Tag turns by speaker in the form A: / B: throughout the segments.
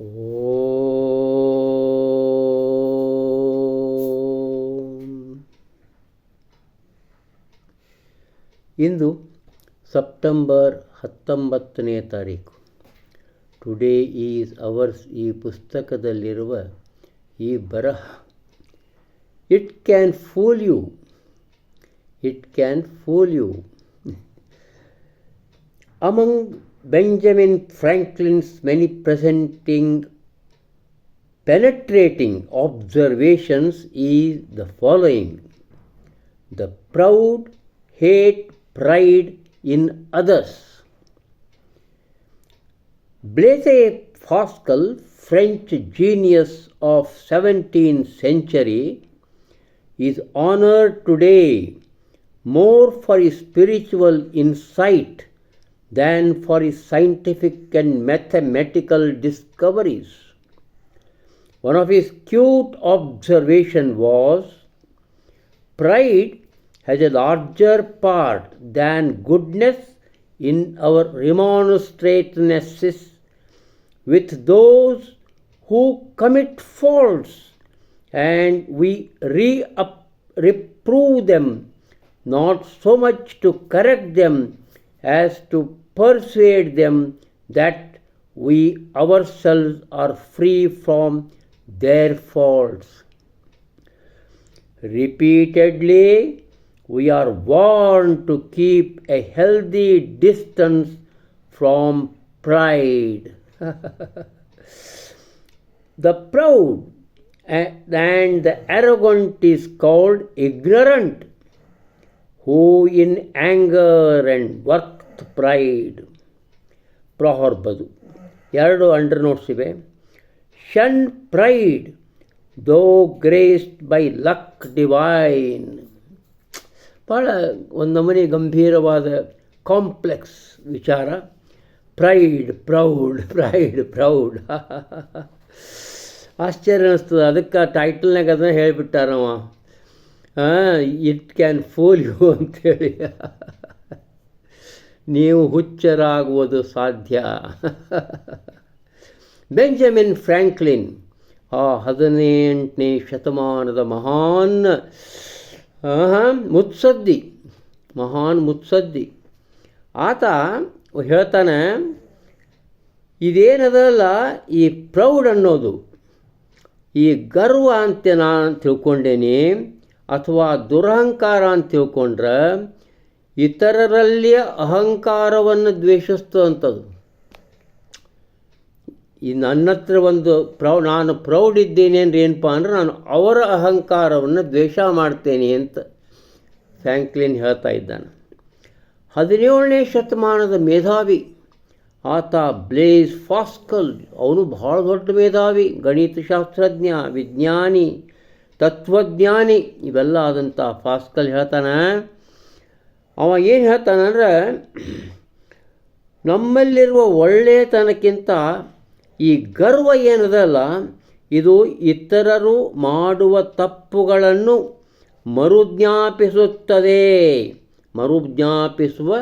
A: ಓಂ. ಇಂದು September ಹತ್ತೊಂಬತ್ತನೇ ತಾರೀಕು. Today is ours ಈ ಪುಸ್ತಕದಲ್ಲಿರುವ ಈ ಬರಹ. It can fool you it can fool you Among Benjamin Franklin's many presenting penetrating observations is the following The proud hate pride in others. Blaise Pascal, French genius of 17th century, is honored today more for his spiritual insight than for his scientific and mathematical discoveries. One of his cute observation was pride has a larger part than goodness in our remonstrationes with those who commit faults and we re- reprove them not so much to correct them as to persuade them that we ourselves are free from their faults. Repeatedly, we are warned to keep a healthy distance from pride. the proud and the arrogant is called ignorant, who in anger and worked pride ಪ್ರೊಹರ್ಬದು. ಎರಡು under notes ಇವೆ ಶನ್ pride ದೋ ಗ್ರೇಸ್ಡ್ by luck divine ಭಾಳ ಒಂದು ನಮೂನೆ ಗಂಭೀರವಾದ complex ವಿಚಾರ. Pride proud pride proud ಆಶ್ಚರ್ಯ ಅನ್ನಿಸ್ತದೆ ಅದಕ್ಕೆ ಟೈಟಲ್ನಾಗ ಅದನ್ನ ಹೇಳಿಬಿಟ್ಟಾರವ. ಇಟ್ ಕ್ಯಾನ್ ಫೋಲ್ ಯು ಅಂಥೇಳಿ ನೀವು ಹುಚ್ಚರಾಗುವುದು ಸಾಧ್ಯ. ಬೆಂಜಮಿನ್ ಫ್ರ್ಯಾಂಕ್ಲಿನ್ ಆ ಹದಿನೆಂಟನೇ ಶತಮಾನದ ಮಹಾನ್ ಮುತ್ಸದ್ದಿ ಮಹಾನ್ ಮುತ್ಸದ್ದಿ. ಆತ ಹೇಳ್ತಾನೆ, ಇದೇನದಲ್ಲ, ಈ ಪ್ರೌಡ್ ಅನ್ನೋದು, ಈ ಗರ್ವ ಅಂತ ನಾನು ತಿಳ್ಕೊಂಡೇನಿ, ಅಥವಾ ದುರಹಂಕಾರ ಅಂತ ತಿಳ್ಕೊಂಡ್ರೆ ಇತರರಲ್ಲಿ ಅಹಂಕಾರವನ್ನು ದ್ವೇಷಿಸ್ತಂಥದ್ದು ಈ ನನ್ನ ಹತ್ರ ಒಂದು ಪ್ರೌ, ನಾನು ಪ್ರೌಡ್ ಇದ್ದೇನೆ ಏನಪ್ಪ ಅಂದ್ರೆ ನಾನು ಅವರ ಅಹಂಕಾರವನ್ನು ದ್ವೇಷ ಮಾಡ್ತೇನೆ ಅಂತ ಫ್ಯಾಂಕ್ಲಿನ್ ಹೇಳ್ತಾ ಇದ್ದಾನೆ. ಹದಿನೇಳನೇ ಶತಮಾನದ ಮೇಧಾವಿ, ಆತ ಬ್ಲೇಸ್ ಫಾಸ್ಕಲ್, ಅವನು ಬಹಳ ದೊಡ್ಡ ಮೇಧಾವಿ, ಗಣಿತಶಾಸ್ತ್ರಜ್ಞ, ವಿಜ್ಞಾನಿ, ತತ್ವಜ್ಞಾನಿ, ಇವೆಲ್ಲ ಆದಂಥ ಫಾಸ್ಕಲ್ ಹೇಳ್ತಾನೆ. ಅವ ಏನು ಹೇಳ್ತಾನಂದ್ರೆ ನಮ್ಮಲ್ಲಿರುವ ಒಳ್ಳೆಯತನಕ್ಕಿಂತ ಈ ಗರ್ವ ಏನದಲ್ಲ, ಇದು ಇತರರು ಮಾಡುವ ತಪ್ಪುಗಳನ್ನು ಮರುಜ್ಞಾಪಿಸುತ್ತದೆ. ಮರುಜ್ಞಾಪಿಸುವ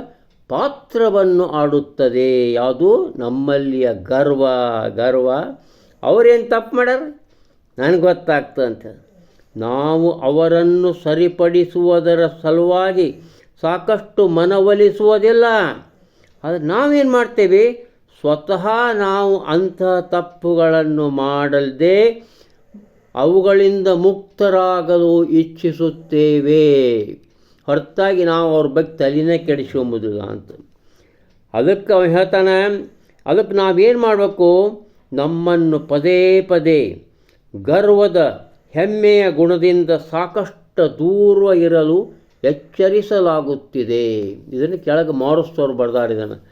A: ಪಾತ್ರವನ್ನು ಆಡುತ್ತದೆ. ಯಾವುದು? ನಮ್ಮಲ್ಲಿಯ ಗರ್ವ. ಗರ್ವ. ಅವರೇನು ತಪ್ಪು ಮಾಡ್ಯಾರ? ನನಗೆ ಗೊತ್ತಾಗ್ತಂತ ನಾವು ಅವರನ್ನು ಸರಿಪಡಿಸುವುದರ ಸಲುವಾಗಿ ಸಾಕಷ್ಟು ಮನವೊಲಿಸುವುದಿಲ್ಲ. ಆದರೆ ನಾವೇನು ಮಾಡ್ತೇವೆ? ಸ್ವತಃ ನಾವು ಅಂಥ ತಪ್ಪುಗಳನ್ನು ಮಾಡಲ್ದೆ ಅವುಗಳಿಂದ ಮುಕ್ತರಾಗಲು ಇಚ್ಛಿಸುತ್ತೇವೆ. ಹೊರತಾಗಿ ನಾವು ಅವ್ರ ಬಗ್ಗೆ ತಲೆನೇ ಕೆಡಿಸ್ಕೊಂಬುದಿಲ್ಲ ಅಂತ. ಅದಕ್ಕೆ ಅವ ಹೇಳ್ತಾನೆ, ಅದಕ್ಕೆ ನಾವೇನು ಮಾಡಬೇಕು? ನಮ್ಮನ್ನು ಪದೇ ಪದೇ ಗರ್ವದ ಹೆಮ್ಮೆಯ ಗುಣದಿಂದ ಸಾಕಷ್ಟು ದೂರ ಇರಲು ಎಚ್ಚರಿಸಲಾಗುತ್ತಿದೆ. ಇದನ್ನು ಕೆಳಗೆ ಮಾರಿಸ್ತವ್ರು ಇದನ್ನು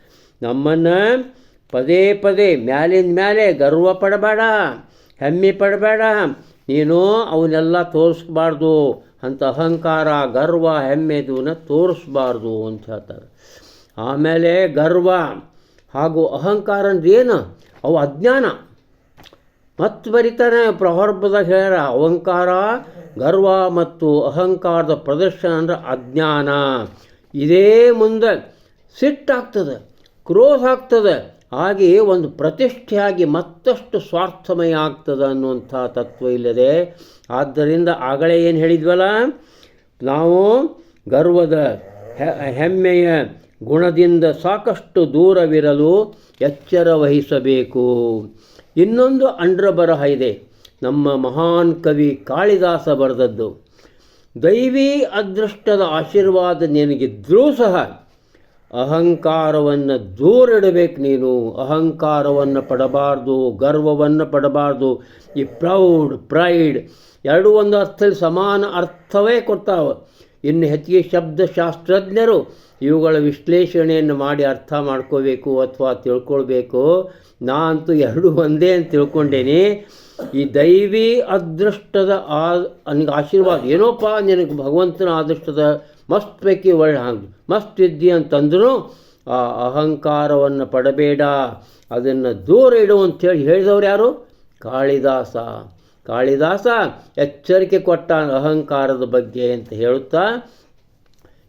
A: ನಮ್ಮನ್ನು ಪದೇ ಪದೇ, ಮ್ಯಾಲಿಂದ ಮೇಲೆ ಗರ್ವ ಪಡಬೇಡ, ಹೆಮ್ಮೆ ಪಡಬೇಡ, ನೀನು ಅವನ್ನೆಲ್ಲ ತೋರಿಸ್ಬಾರ್ದು, ಅಂತ ಅಹಂಕಾರ, ಗರ್ವ ಹೆಮ್ಮೆದನ್ನ ತೋರಿಸ್ಬಾರ್ದು ಅಂತ ಹೇಳ್ತಾರೆ. ಆಮೇಲೆ ಗರ್ವ ಹಾಗೂ ಅಹಂಕಾರ ಅಂದ್ರೆ ಅವು ಅಜ್ಞಾನ. ಮತ್ತು ಬರೀತಾನೆ ಪ್ರಹರ್ಬದಾಗ ಹೇಳ್ಯಾರ ಅಹಂಕಾರ, ಗರ್ವ ಮತ್ತು ಅಹಂಕಾರದ ಪ್ರದರ್ಶನ ಅಂದ್ರೆ ಅಜ್ಞಾನ. ಇದೇ ಮುಂದೆ ಸಿಟ್ಟಾಗ್ತದೆ ಕ್ರೋಧ ಆಗ್ತದೆ ಹಾಗೆ ಒಂದು ಪ್ರತಿಷ್ಠೆಯಾಗಿ ಮತ್ತಷ್ಟು ಸ್ವಾರ್ಥಮಯ ಆಗ್ತದೆ ಅನ್ನುವಂಥ ತತ್ವ ಇಲ್ಲದೆ. ಆದ್ದರಿಂದ ಆಗಲೇ ಏನು ಹೇಳಿದ್ವಲ್ಲ, ನಾವು ಗರ್ವದ ಹೆಮ್ಮೆಯ ಗುಣದಿಂದ ಸಾಕಷ್ಟು ದೂರವಿರಲು ಎಚ್ಚರ ವಹಿಸಬೇಕು. ಇನ್ನೊಂದು ಅಂಡ್ರ ಬರಹ ಇದೆ. ನಮ್ಮ ಮಹಾನ್ ಕವಿ ಕಾಳಿದಾಸ ಬರೆದದ್ದು, ದೈವಿ ಅದೃಷ್ಟದ ಆಶೀರ್ವಾದ ನಿನಗಿದ್ರೂ ಸಹ ಅಹಂಕಾರವನ್ನು ದೂರಿಡಬೇಕು ನೀನು. ಅಹಂಕಾರವನ್ನು ಪಡಬಾರ್ದು, ಗರ್ವವನ್ನು ಪಡಬಾರ್ದು. ಈ ಪ್ರೌಡ್, ಪ್ರೈಡ್ ಎರಡು ಒಂದು ಅರ್ಥದಲ್ಲಿ ಸಮಾನ ಅರ್ಥವೇ ಕೊಡ್ತಾವೆ. ಇನ್ನು ಹೆಚ್ಚಿಗೆ ಶಬ್ದಶಾಸ್ತ್ರಜ್ಞರು ಇವುಗಳ ವಿಶ್ಲೇಷಣೆಯನ್ನು ಮಾಡಿ ಅರ್ಥ ಮಾಡ್ಕೋಬೇಕು ಅಥವಾ ತಿಳ್ಕೊಳ್ಬೇಕು. ನಾನಂತೂ ಎರಡು ಒಂದೇ ಅಂತ ತಿಳ್ಕೊಂಡೇನೆ. ಈ ದೈವಿ ಅದೃಷ್ಟದ ಆ, ನನಗೆ ಆಶೀರ್ವಾದ. ಏನೋಪ್ಪ, ನಿನಗೆ ಭಗವಂತನ ಅದೃಷ್ಟದ ಮಸ್ತ್ ಪೈಕಿ ಒಳ್ಳೆ ಹಂಗೆ. ಮಸ್ತ್ ಇದ್ದಿ ಅಂತಂದ್ರೂ ಆ ಅಹಂಕಾರವನ್ನು ಪಡಬೇಡ. ಅದನ್ನು ದೂರ ಇಡು ಅಂತೇಳಿ ಹೇಳಿದವರು ಯಾರು? ಕಾಳಿದಾಸ. ಕಾಳಿದಾಸ ಎಚ್ಚರಿಕೆ ಕೊಟ್ಟ ಅಹಂಕಾರದ ಬಗ್ಗೆ ಅಂತ ಹೇಳುತ್ತಾ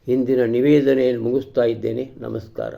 A: ಇಂದಿನ ನಿವೇದನೆಯನ್ನು ಮುಗಿಸ್ತಾ ಇದ್ದೇನೆ. ನಮಸ್ಕಾರ.